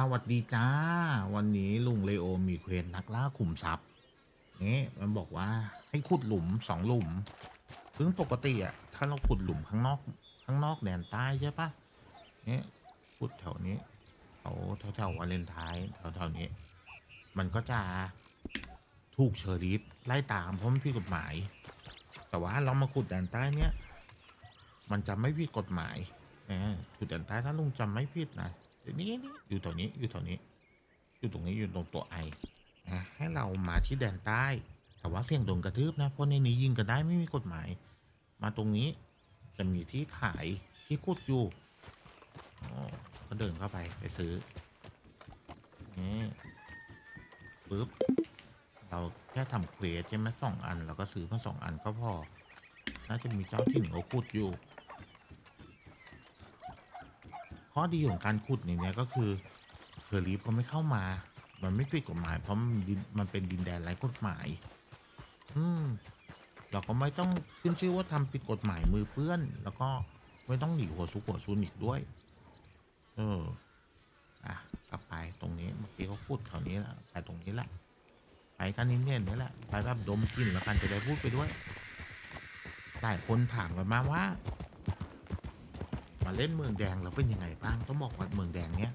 สวัสดีจ้า วันนี้ลุงเลโอมีเควสนักล่าขุมทรัพย์นี่มันบอกว่าให้ขุดหลุมสองหลุมซึ่งปกติอะถ้าเราขุดหลุมข้างนอก ข้างนอกแดนใต้ใช่ปะเนี่ยขุดแถวนี้แถวแถวแถววาเลนไทน์แถวแถวนี้ มันก็จะถูกเชอริฟไล่ตามเพราะมันผิดกฎหมาย แต่ว่าเรามาขุดแดนใต้เนี้ยมันจะไม่ผิดกฎหมายนะขุดแดนใต้ถ้าลุงจำไม่ผิดนะ นี้นี่อยู่แถวนี้อยู่แถวนี้ อยู่ตรงนี้อยู่ตรงตัวไอนะให้เรามาที่แดนใต้ แต่ว่าเสี่ยงโดนกระทืบนะ เพราะในนี้ยิงกันได้ไม่มีกฎหมาย มาตรงนี้จะมีที่ขายที่ขุดอยู่อ๋ก็เดินเข้าไปไปซื้อนี่ปึ๊บ เราแค่ทำเควสใช่ไหมสองอัน เราก็ซื้อมาสองอันก็พอ น่าจะมีเจ้าถิ่นเขาขุดอยู่ ข้อดีของการขุดอย่างเนี้ยก็คือเชอรีฟก็ไม่เข้ามา มันไม่ผิดกฎหมาย เพราะมันดินมันเป็นดินแดนไร้กฎหมาย อืมเราก็ไม่ต้องขึ้นชื่อว่าทำผิดกฎหมายมือเปื้อน แล้วก็ไม่ต้องหนีหัวซุกหัวซุนอีกด้วย เออ อะกลับไปตรงนี้เมื่อกี้เขาพูดแถวนี้แหละไปตรงนี้แหละไปกันนิดเนี่ยนี่แหละไปแบบดมกลิ่นแล้วกันจะได้พูดไปด้วยหลายคนถามกันมาว่า มาเล่นเมืองแดงแล้วเป็นยังไงบ้างต้องบอกว่าเมืองแดงเนี้ย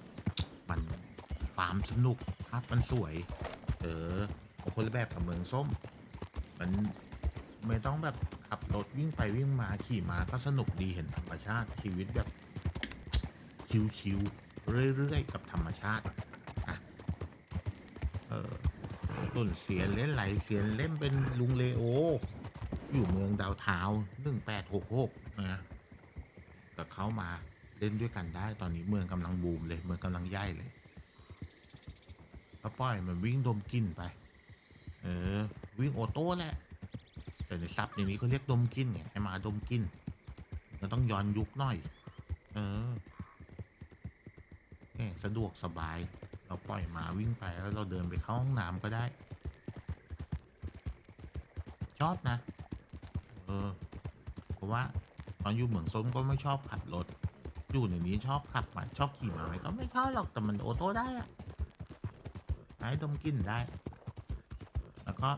มันฟาร์มสนุกภาพมันสวย เออเอาคนละแบบกับเมืองส้ม มันไม่ต้องแบบขับรถวิ่งไปวิ่งมาขี่ม้าก็สนุกดีเห็นธรรมชาติชีวิตแบบชิวๆเรื่อยๆกับธรรมชาติอะเออต้นเสียนเล่นไหลเสียนเล่นเป็นลุงเลโอ อยู่เมืองดาวเท้าหนึ่งแปดหกหกนะ ก็เขามาเล่นด้วยกันได้ ตอนนี้เมืองกำลังบูมเลย เมืองกำลังใหญ่เลยก็ปล่อยมันวิ่งดมกลินไป เออ วิ่งโอโต้แหละ แต่ในซับในนี้เขาเรียกดมกลินไงให้มาดมกลินก็ต้องย้อนยุคหน่อย เออแหมสะดวกสบาย เราปล่อยหมาวิ่งไปแล้วเราเดินไปเข้าห้องน้ำก็ได้ ชอบนะ เออเพราะว่า ตอนอยู่เหมืองส้มก็ไม่ชอบขับรถ อยู่ในนี้ชอบขับมาชอบขี่มาไหมก็ไม่ชอบหรอกแต่มันโอโต้ได้อะให้ดมกลินได้ แล้วก็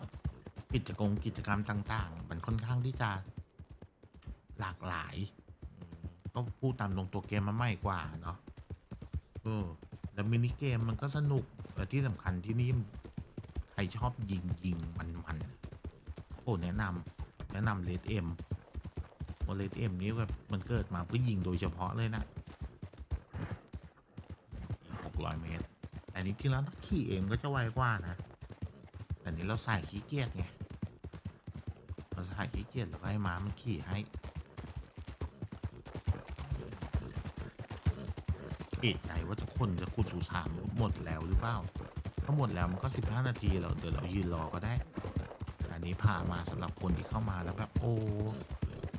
กิจกรรมกิจกรรมต่าง ๆ มันค่อนข้างที่จะหลากหลายก็พูดตามตรงตัวเกมมันไม่กว่าเนาะเออแล้วมินิเกมมันก็สนุกและที่สำคัญที่นี่ใครชอบยิงยิงมันมันโอ้แนะนำแนะนำเลดเอ็ม เลดเอ็มนี้แบบมันเกิดมาเพื่อยิงโดยเฉพาะเลยนะหกร้อยเมตร แต่นี้ที่แล้วนักขี่เองก็จะไวกว่านะ แต่นี้เราใส่ขี้เกียจไง เราใส่ขี้เกียจแล้วก็ให้ม้ามันขี่ให้เอกใจว่าทุกคนจะขุดสุสานหมดแล้วหรือเปล่า ถ้าหมดแล้วมันก็สิบห้านาทีเราเดี๋ยวเรายืนรอก็ได้ อันนี้พามาสำหรับคนที่เข้ามาแล้วแบบโอ้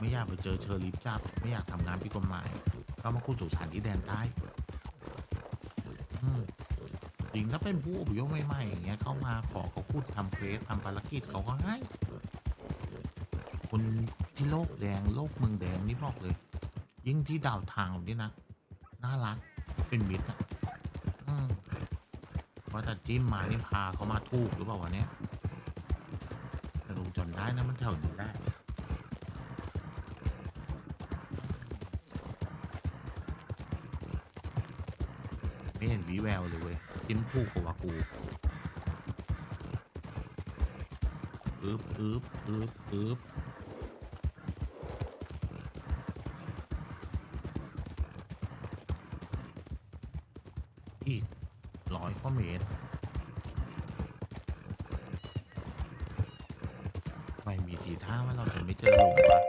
ไม่อยากไปเจอเชอริฟจับไม่อยากทำงานผิดกฎหมายก็มาขุดสุสานที่แดนใต้จริงถ้าเป็นผู้อพยพใหม่ๆอย่างเงี้ยเข้ามาขอเขาพูดทำเควสทำภารกิจเขาก็ให้คนที่โลกแดงโลกเมืองแดงนี่บอกเลย ยิ่งที่ดาวทางนี่นะน่ารักเป็นมิตรอะว่าแต่จิ้มมานี่พาเขามาถูกหรือเปล่าวะเนี่ยแต่ลุงจำได้นะมันแถวนี้ได้ ไม่เห็นวีแววเลยเว้ยจิ้มถูกกว่ากูอึบอึบอึบอึบอีกร้อยกว่าเมตรไม่มีทีท่าว่าเราจะไม่เจอหลุมวะ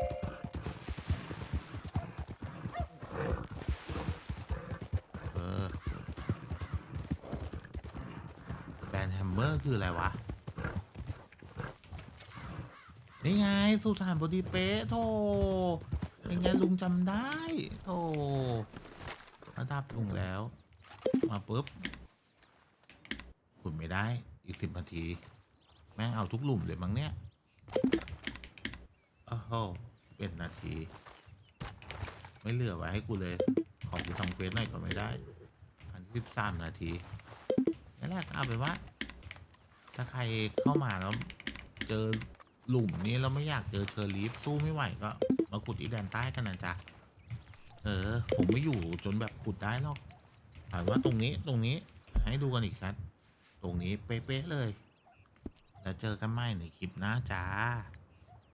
เออแบ นแฮมเมอร์คืออะไรวะ นี่ไงสุสานบดีเป๊ะโธ่เป็นไงลุงจำได้โธ่ระดับลุงแล้ว มาปุ๊บขุดไม่ได้อีกสิบนาที แม่งเอาทุกหลุมเลยมั้งเนี่ยโอ้โหเป็นนาที ไม่เหลือไว้ให้กูเลย ขอกูทำเควสหน่อยก็ไม่ได้อันที่สิบสามนาทีนั่นแหละก็เอาไปว่า ถ้าใครเข้ามาแล้ว เจอหลุมนี้แล้วไม่อยากเจอเชอร์ลีฟสู้ไม่ไหวก็มาขุดอีแดนใต้กันนะจ๊ะ เออ ผมไม่อยู่จนแบบขุดได้หรอกถามว่าตรงนี้ตรงนี้ให้ดูกันอีกชัด ตรงนี้เป๊ะๆเลย แล้วเจอกันใหม่ในคลิปหน้าจ้า